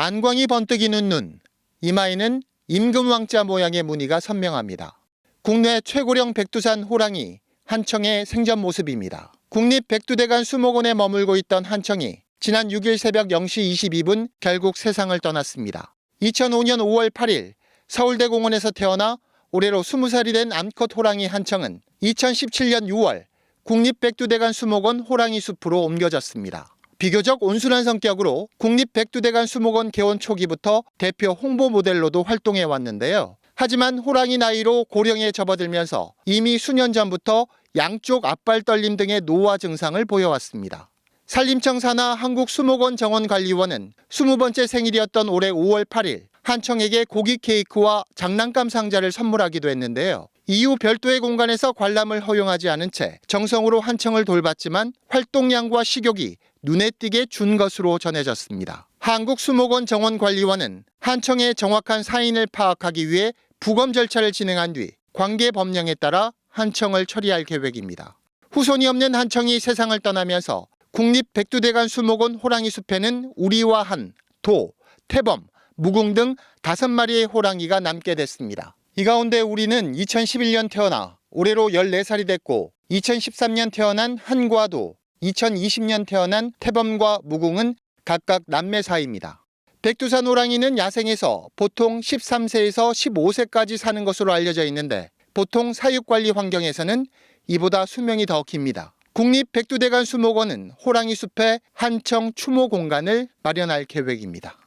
안광이 번뜩이는 눈, 이마에는 임금왕자 모양의 무늬가 선명합니다. 국내 최고령 백두산 호랑이 한청의 생전 모습입니다. 국립백두대간 수목원에 머물고 있던 한청이 지난 6일 새벽 0시 22분 결국 세상을 떠났습니다. 2005년 5월 8일 서울대 공원에서 태어나 올해로 20살이 된 암컷 호랑이 한청은 2017년 6월 국립백두대간 수목원 호랑이 숲으로 옮겨졌습니다. 비교적 온순한 성격으로 국립백두대간 수목원 개원 초기부터 대표 홍보 모델로도 활동해 왔는데요. 하지만 호랑이 나이로 고령에 접어들면서 이미 수년 전부터 양쪽 앞발 떨림 등의 노화 증상을 보여왔습니다. 산림청 산하 한국수목원 정원관리원은 20번째 생일이었던 올해 5월 8일 한청에게 고기 케이크와 장난감 상자를 선물하기도 했는데요. 이후 별도의 공간에서 관람을 허용하지 않은 채 정성으로 한청을 돌봤지만 활동량과 식욕이 눈에 띄게 준 것으로 전해졌습니다. 한국수목원 정원관리원은 한청의 정확한 사인을 파악하기 위해 부검 절차를 진행한 뒤 관계 법령에 따라 한청을 처리할 계획입니다. 후손이 없는 한청이 세상을 떠나면서 국립 백두대간 수목원 호랑이 숲에는 우리와 한, 도, 태범, 무궁 등 다섯 마리의 호랑이가 남게 됐습니다. 이 가운데 우리는 2011년 태어나 올해로 14살이 됐고 2013년 태어난 한과 도, 2020년 태어난 태범과 무궁은 각각 남매 사이입니다. 백두산 호랑이는 야생에서 보통 13세에서 15세까지 사는 것으로 알려져 있는데 보통 사육관리 환경에서는 이보다 수명이 더 깁니다. 국립백두대간 수목원은 호랑이 숲에 한청 추모 공간을 마련할 계획입니다.